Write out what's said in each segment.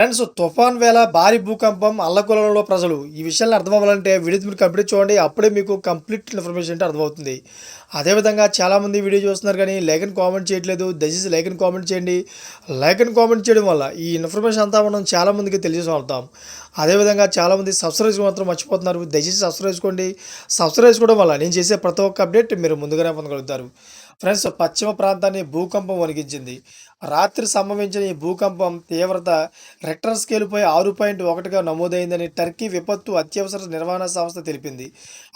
Friends తుఫాన్ వేళ భారీ భూకంపం అల్లకొలంలో ప్రజలు. ఈ విషయాన్ని అర్థం అవ్వాలంటే వీడియో మీరు కంప్లీట్ చూడండి అప్పుడే మీకు కంప్లీట్ ఇన్ఫర్మేషన్ అంటే అర్థమవుతుంది అదేవిధంగా చాలామంది వీడియో చూస్తున్నారు కానీ లైక్ అండ్ కామెంట్ చేయట్లేదు. దయచేసి లైక్ అండ్ కామెంట్ చేయండి. లైక్ అండ్ కామెంట్ చేయడం వల్ల ఈ ఇన్ఫర్మేషన్ అంతా మనం చాలామందికి తెలియజేస్తాం అదేవిధంగా చాలామంది సబ్స్క్రైబ్ మాత్రం మర్చిపోతున్నారు. దయచేసి సబ్స్క్రైబ్ చేసుకోండి. సబ్స్క్రైబ్ చేసుకోవడం వల్ల నేను చేసే ప్రతి ఒక్క అప్డేట్ మీరు ముందుగానే పొందగలుగుతారు. ఫ్రెండ్స్ పశ్చిమ ప్రాంతాన్ని భూకంపం వణికించింది. రాత్రి సంభవించిన ఈ భూకంపం తీవ్రత రెక్టర్ స్కేల్పై ఆరు పాయింట్ ఒకటిగా నమోదైందని టర్కీ విపత్తు అత్యవసర నిర్వహణ సంస్థ తెలిపింది.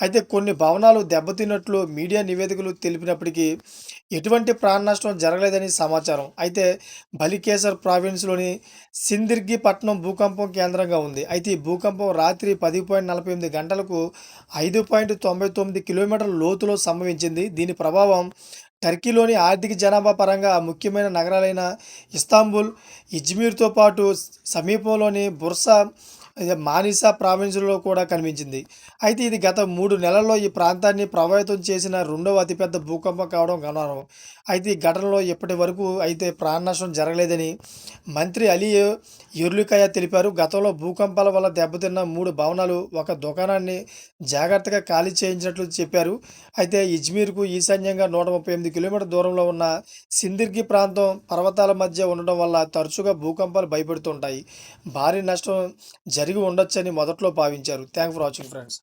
అయితే కొన్ని భవనాలు దెబ్బతిన్నట్లు మీడియా నివేదికలు తెలిపినప్పటికీ ఎటువంటి ప్రాణ నష్టం జరగలేదని సమాచారం. అయితే బలికేసర్ ప్రావిన్స్లోని సిందిర్గి పట్టణం భూకంపం కేంద్రంగా ఉంది. అయితే ఈ భూకంపం రాత్రి పది పాయింట్ నలభై ఎనిమిది గంటలకు ఐదు పాయింట్ తొంభై తొమ్మిది కిలోమీటర్ల లోతులో సంభవించింది. దీని ప్రభావం టర్కీలోని ఆర్థిక జనాభా పరంగా ముఖ్యమైన నగరాలైన ఇస్తాంబుల్ ఇజ్మీర్తో పాటు సమీపంలోని బుర్సా మానిసా ప్రావిన్స్లో కూడా కనిపించింది. అయితే ఇది గత మూడు నెలల్లో ఈ ప్రాంతాన్ని ప్రభావితం చేసిన రెండవ అతిపెద్ద భూకంపం కావడం గమనం అయితే ఈ ఘటనలో ఇప్పటి వరకు అయితే ప్రాణ నష్టం జరగలేదని మంత్రి అలీ ఎర్లికాయ తెలిపారు. గతంలో భూకంపాల వల్ల దెబ్బతిన్న మూడు భవనాలు ఒక దుకాణాన్ని జాగ్రత్తగా ఖాళీ చేయించినట్లు చెప్పారు. అయితే ఇజ్మీర్కు ఈశాన్యంగా నూట ముప్పై ఎనిమిది కిలోమీటర్ దూరంలో ఉన్న సిందిర్గి ప్రాంతం పర్వతాల మధ్య ఉండడం వల్ల తరచుగా భూకంపాలు భయపెడుతుంటాయి. భారీ నష్టం జరిగి ఉండొచ్చని మొదట్లో భావించారు. Thank for watching friends.